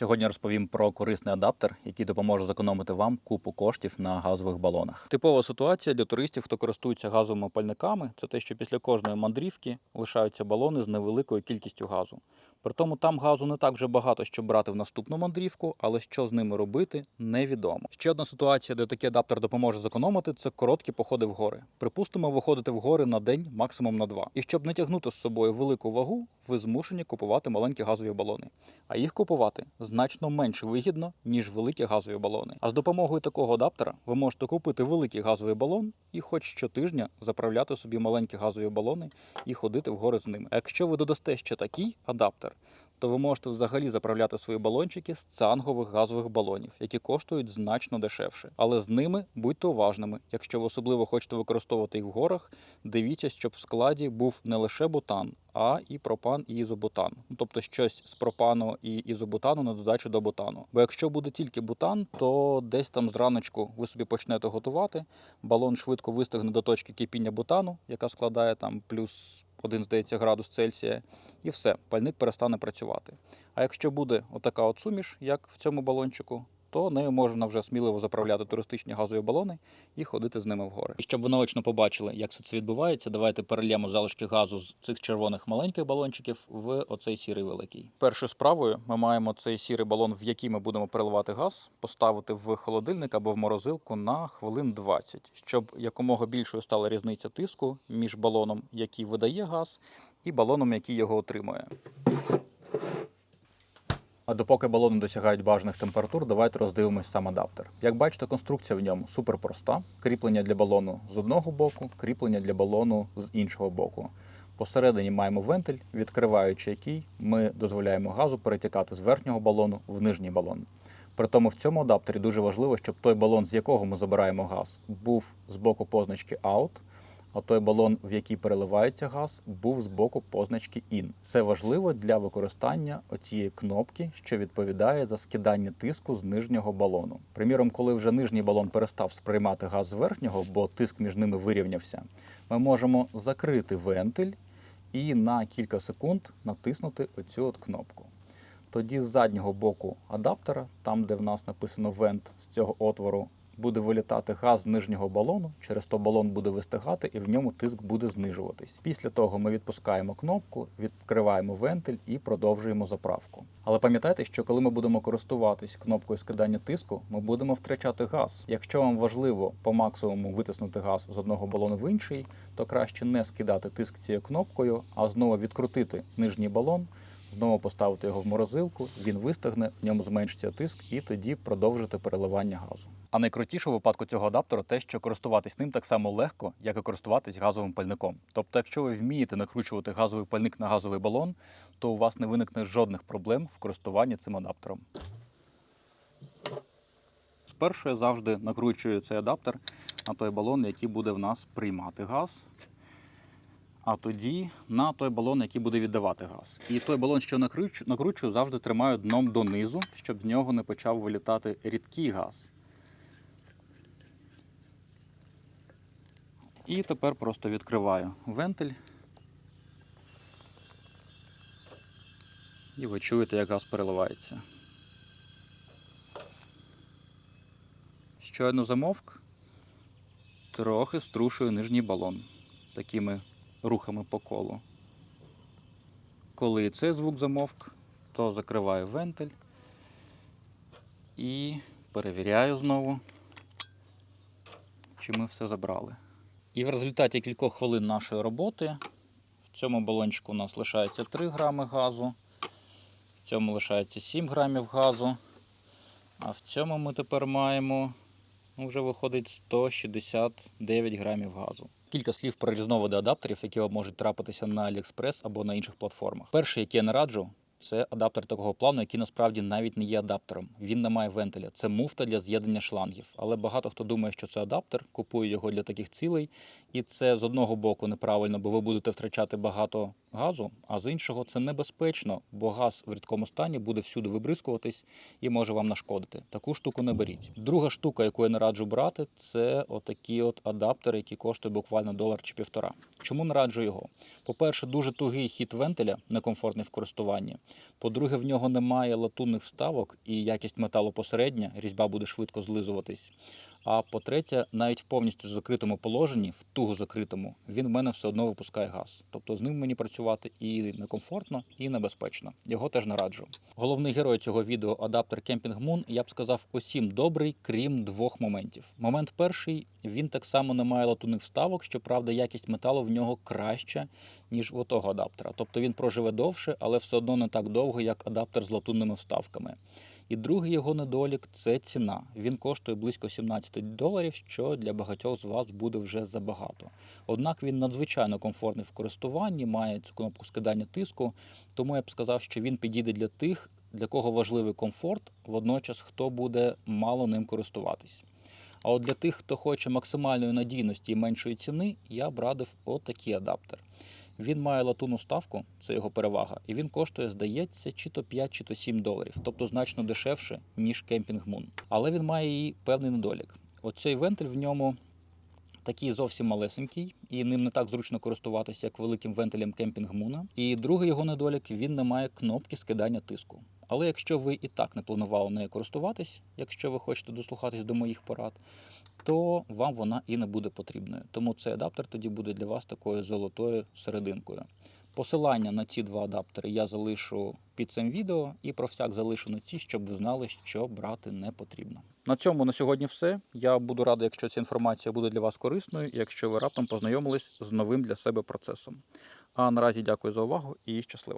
Сьогодні розповім про корисний адаптер, який допоможе зекономити вам купу коштів на газових балонах. Типова ситуація для туристів, хто користується газовими пальниками, це те, що після кожної мандрівки лишаються балони з невеликою кількістю газу. Притому там газу не так вже багато, щоб брати в наступну мандрівку, але що з ними робити, невідомо. Ще одна ситуація, де такий адаптер допоможе зекономити, це короткі походи в гори. Припустимо, виходити в гори на день, максимум на два. І щоб не тягнути з собою велику вагу, ви змушені купувати маленькі газові балони. А їх купувати значно менш вигідно, ніж великі газові балони. А з допомогою такого адаптера ви можете купити великий газовий балон і хоч щотижня заправляти собі маленькі газові балони і ходити в гори з ними. А якщо ви додасте ще такий адаптер, то ви можете взагалі заправляти свої балончики з цангових газових балонів, які коштують значно дешевше. Але з ними будьте уважними. Якщо ви особливо хочете використовувати їх в горах, дивіться, щоб в складі був не лише бутан, а і пропан і ізобутан. Ну, тобто щось з пропану і ізобутану на додачу до бутану. Бо якщо буде тільки бутан, то десь там зраночку ви собі почнете готувати. Балон швидко вистигне до точки кипіння бутану, яка складає там плюс один, здається, градус Цельсія, і все, пальник перестане працювати. А якщо буде отака от суміш, як в цьому балончику, то нею можна вже сміливо заправляти туристичні газові балони і ходити з ними в гори. І щоб ви наочно побачили, як це відбувається, давайте перельємо залишки газу з цих червоних маленьких балончиків в оцей сірий великий. Першою справою ми маємо цей сірий балон, в який ми будемо переливати газ, поставити в холодильник або в морозилку на хвилин 20, щоб якомога більшою стала різниця тиску між балоном, який видає газ, і балоном, який його отримує. А допоки балони досягають бажаних температур, давайте роздивимось сам адаптер. Як бачите, конструкція в ньому супер проста. Кріплення для балону з одного боку, кріплення для балону з іншого боку. Посередині маємо вентиль, відкриваючи який ми дозволяємо газу перетікати з верхнього балону в нижній балон. При тому в цьому адаптері дуже важливо, щоб той балон, з якого ми забираємо газ, був з боку позначки out, а той балон, в який переливається газ, був з боку позначки IN. Це важливо для використання оцієї кнопки, що відповідає за скидання тиску з нижнього балону. Приміром, коли вже нижній балон перестав сприймати газ з верхнього, бо тиск між ними вирівнявся, ми можемо закрити вентиль і на кілька секунд натиснути оцю от кнопку. Тоді з заднього боку адаптера, там де в нас написано вент з цього отвору, буде вилітати газ з нижнього балону, через то балон буде вистигати і в ньому тиск буде знижуватись. Після того ми відпускаємо кнопку, відкриваємо вентиль і продовжуємо заправку. Але пам'ятайте, що коли ми будемо користуватись кнопкою скидання тиску, ми будемо втрачати газ. Якщо вам важливо по максимуму витиснути газ з одного балону в інший, то краще не скидати тиск цією кнопкою, а знову відкрутити нижній балон. Знову поставити його в морозилку, він вистигне, в ньому зменшиться тиск, і тоді продовжити переливання газу. А найкрутіше у випадку цього адаптера те, що користуватись ним так само легко, як і користуватись газовим пальником. Тобто, якщо ви вмієте накручувати газовий пальник на газовий балон, то у вас не виникне жодних проблем в користуванні цим адаптером. Спершу я завжди накручую цей адаптер на той балон, який буде в нас приймати газ а тоді на той балон, який буде віддавати газ. І той балон, що накручу, накручую, завжди тримаю дном донизу, щоб з нього не почав вилітати рідкий газ. І тепер просто відкриваю вентиль. І ви чуєте, як газ переливається. Щойно замовк, трохи струшую нижній балон такими рухами по колу. Коли цей звук замовк, то закриваю вентиль і перевіряю знову, чи ми все забрали. І в результаті кількох хвилин нашої роботи в цьому балончику у нас лишається 3 грами газу, в цьому лишається 7 грамів газу, а в цьому ми тепер маємо ну, вже виходить 169 грамів газу. Кілька слів про різновиди адаптерів, які вам можуть трапитися на AliExpress або на інших платформах. Перший, який я не раджу, це адаптер такого плану, який насправді навіть не є адаптером. Він не має вентиля. Це муфта для з'єднання шлангів. Але багато хто думає, що це адаптер, купує його для таких цілей. І це з одного боку неправильно, бо ви будете втрачати багато газу, а з іншого це небезпечно, бо газ в рідкому стані буде всюди вибризкуватись і може вам нашкодити. Таку штуку не беріть. Друга штука, яку я не раджу брати, це отакі от адаптери, які коштують буквально долар чи півтора. Чому не раджу його? По-перше, дуже тугий хід вентиля, некомфортний в користуванні. По-друге, в нього немає латунних вставок і якість металу посередня, різьба буде швидко злизуватись. А по-третє, навіть в повністю закритому положенні, в туго закритому, він в мене все одно випускає газ. Тобто з ним мені працювати і некомфортно, і небезпечно. Його теж не раджу. Головний герой цього відео адаптер Camping Moon, я б сказав, усім добрий, крім двох моментів. Момент перший він так само не має латунних вставок, щоправда, якість металу в нього краща, ніж у того адаптера. Тобто він проживе довше, але все одно не так довго, як адаптер з латунними вставками. І другий його недолік це ціна. Він коштує близько 17 доларів, що для багатьох з вас буде вже забагато. Однак він надзвичайно комфортний в користуванні, має цю кнопку скидання тиску, тому я б сказав, що він підійде для тих, для кого важливий комфорт, водночас хто буде мало ним користуватись. А от для тих, хто хоче максимальної надійності і меншої ціни, я б радив отакий адаптер. Він має латунну ставку, це його перевага, і він коштує, здається, чи то 5, чи то 7 доларів, тобто значно дешевше, ніж кемпінг Мун. Але він має і певний недолік. Оцей вентиль в ньому такий зовсім малесенький, і ним не так зручно користуватися, як великим вентилем кемпінг Муна. І другий його недолік він не має кнопки скидання тиску. Але якщо ви і так не планували нею користуватись, якщо ви хочете дослухатись до моїх порад, то вам вона і не буде потрібною. Тому цей адаптер тоді буде для вас такою золотою серединкою. Посилання на ці два адаптери я залишу під цим відео і про всяк залишу на ці, щоб ви знали, що брати не потрібно. На цьому на сьогодні все. Я буду радий, якщо ця інформація буде для вас корисною, і якщо ви раптом познайомились з новим для себе процесом. А наразі дякую за увагу і щасливо.